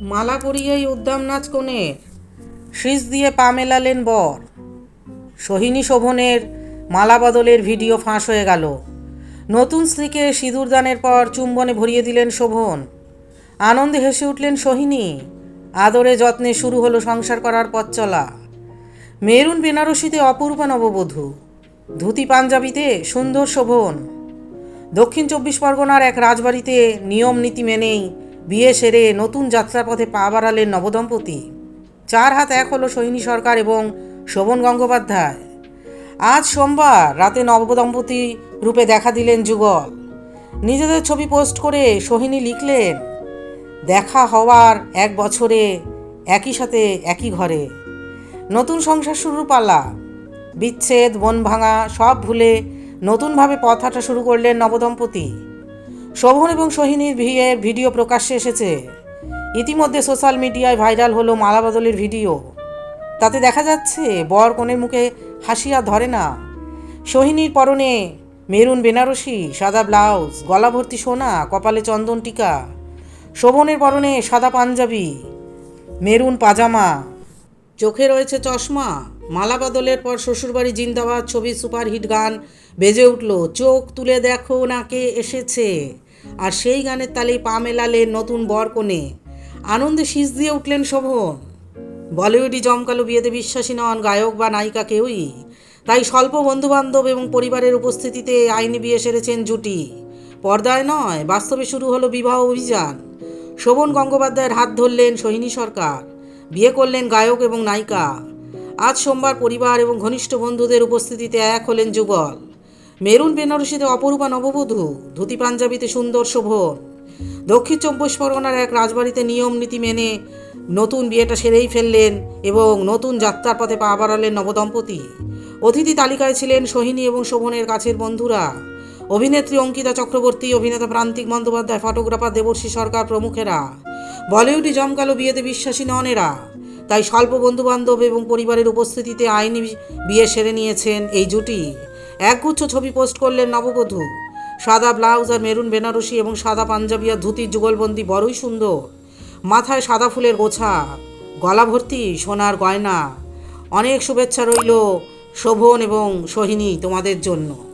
মালা পরিয়েই উদ্দাম নাচ কোণের শীষ দিয়ে পা মেলালেন বর। সোহিনী শোভনের মালা বদলের ভিডিও ফাঁস হয়ে গেল। নতুন স্ত্রীকে সিঁদুর দানের পর চুম্বনে ভরিয়ে দিলেন শোভন। আনন্দে হেসে উঠলেন সোহিনী, আদরে যত্নে শুরু হলো সংসার করার পথ চলা। মেরুন বেনারসিতে অপূর্ব নববধূ, ধুতি পাঞ্জাবিতে সুন্দর শোভন। দক্ষিণ চব্বিশ পরগনার এক রাজবাড়িতে নিয়ম নীতি মেনেই বিয়ে সেরে নতুন যাত্রাপথে পা বাড়ালেন নবদম্পতি। চার হাত এক হলো সোহিনী সরকার এবং শোভন গঙ্গোপাধ্যায়। আজ সোমবার রাতে নবদম্পতি রূপে দেখা দিলেন যুগল। নিজেদের ছবি পোস্ট করে সোহিনী লিখলেন, দেখা হওয়ার এক বছরে একই সাথে একই ঘরে। নতুন সংসার শুরুর পালা, বিচ্ছেদ, মন ভাঙা, সব ভুলে নতুনভাবে পথ হাঁটা শুরু করলেন নবদম্পতি। শোভন এবং সোহিনীর বিয়ের ভিডিও প্রকাশ্যে এসেছে। ইতিমধ্যে সোশ্যাল মিডিয়ায় ভাইরাল হলো মালা বদলের ভিডিও। তাতে দেখা যাচ্ছে, বর কনের মুখে হাসি আর ধরে না। সোহিনীর পরনে মেরুন বেনারসি, সাদা ব্লাউজ গলা ভর্তি সোনা, কপালে চন্দন টিকা। শোভনের পরনে সাদা পাঞ্জাবি, মেরুন পাজামা। চোখে রয়েছে চশমা। মালা বদলের পর শ্বশুরবাড়ি জিন্দাবাদ ছবির সুপারহিট গান বেজে উঠল। চোখ তুলে দেখো না কে এসেছে। আর সেই গানের তালেই পা মেলালেন নতুন বর কোণে। আনন্দে শীষ দিয়ে উঠলেন শোভন। বলিউডি জমকালো বিয়েতে বিশ্বাসী নন গায়ক বা নায়িকা কেউই। তাই স্বল্প বন্ধুবান্ধব এবং পরিবারের উপস্থিতিতে আইনি বিয়ে সেরেছেন জুটি। পর্দায় নয়, বাস্তবে শুরু হলো বিবাহ অভিযান। শোভন গঙ্গোপাধ্যায়ের হাত ধরলেন সোহিনী সরকার। বিয়ে করলেন গায়ক এবং নায়িকা। আজ সোমবার পরিবার এবং ঘনিষ্ঠ বন্ধুদের উপস্থিতিতে এক হলেন যুগল। মেরুন বেনারসিতে অপরূপা নববধূ, ধুতি পাঞ্জাবিতে সুন্দর শোভন। দক্ষিণ চব্বিশ পরগনার এক রাজবাড়িতে নিয়ম নীতি মেনে নতুন বিয়েটা সেরেই ফেললেন এবং নতুন যাত্রার পথে পা বাড়ালেন নবদম্পতি। অতিথি তালিকায় ছিলেন সোহিনী এবং শোভনের কাছের বন্ধুরা। অভিনেত্রী অঙ্কিতা চক্রবর্তী, অভিনেতা প্রান্তিক বন্দ্যোপাধ্যায়, ফটোগ্রাফার দেবর্ষী সরকার প্রমুখেরা। বলিউডে জমকালো বিয়েতে বিশ্বাসী নন এরা তাই স্বল্প বন্ধুবান্ধব এবং পরিবারের উপস্থিতিতে আইনি বিয়ে সেরে নিয়েছেন এই জুটি। একগুচ্ছ ছবি পোস্ট করলেন নববধূ। সাদা ব্লাউজ আর মেরুন বেনারসি এবং সাদা পাঞ্জাবি আর ধুতির যুগলবন্দি বড়ই সুন্দর। মাথায় সাদা ফুলের গোছা, গলা ভর্তি সোনার গয়না। অনেক শুভেচ্ছা রইল শোভন এবং সোহিনী তোমাদের জন্য।